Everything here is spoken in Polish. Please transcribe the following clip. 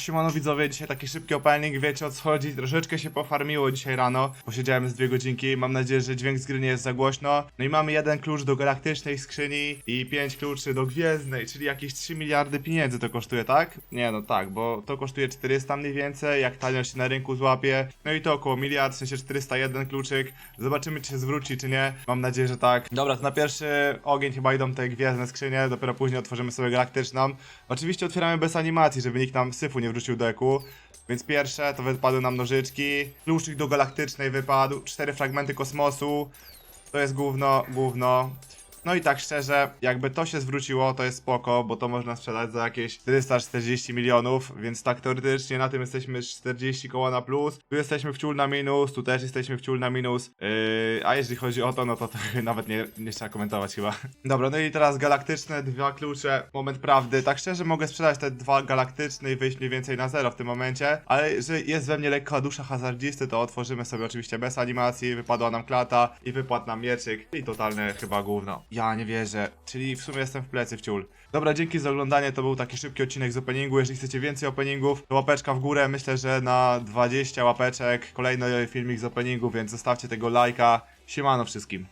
Siemano widzowie, dzisiaj taki szybki opening, wiecie o co chodzi, troszeczkę się pofarmiło dzisiaj rano, posiedziałem z dwie godzinki, mam nadzieję, że dźwięk z gry nie jest za głośno. No i mamy jeden klucz do galaktycznej skrzyni i pięć kluczy do gwiezdnej, czyli jakieś 3 miliardy pieniędzy to kosztuje, tak? Nie no tak, bo to kosztuje 400 mniej więcej, jak tanio się na rynku złapie, no i to około miliard, w sensie 401 kluczyk, zobaczymy czy się zwróci czy nie, mam nadzieję, że tak. Dobra, to na pierwszy ogień chyba idą te gwiezdne skrzynie, dopiero później otworzymy sobie galaktyczną. Oczywiście otwieramy bez animacji, żeby nikt nam syfu nie wrzucił do eku. Więc pierwsze to wypadły nam nożyczki. Kluczyk do galaktycznej wypadł. Cztery fragmenty kosmosu. To jest gówno, gówno. No i tak szczerze, jakby to się zwróciło, to jest spoko, bo to można sprzedać za jakieś 440 milionów, więc tak teoretycznie na tym jesteśmy 40 koła na plus. Tu jesteśmy w ciul na minus, tu też jesteśmy w ciul na minus. Yy, a jeżeli chodzi o to, no to, to nawet nie, nie trzeba komentować chyba. Dobra, no i teraz galaktyczne, dwa klucze, moment prawdy. Tak szczerze mogę sprzedać te dwa galaktyczne i wyjść mniej więcej na zero w tym momencie, ale że jest we mnie lekka dusza hazardzisty, to otworzymy sobie oczywiście bez animacji, wypadła nam klata i wypadł nam mieczyk i totalne chyba gówno. Ja nie wierzę, czyli w sumie jestem w plecy w ciul. Dobra, dzięki za oglądanie, to był taki szybki odcinek z openingu, jeżeli chcecie więcej openingów, to łapeczka w górę, myślę, że na 20 łapeczek kolejny filmik z openingu, więc zostawcie tego lajka. Siemano wszystkim.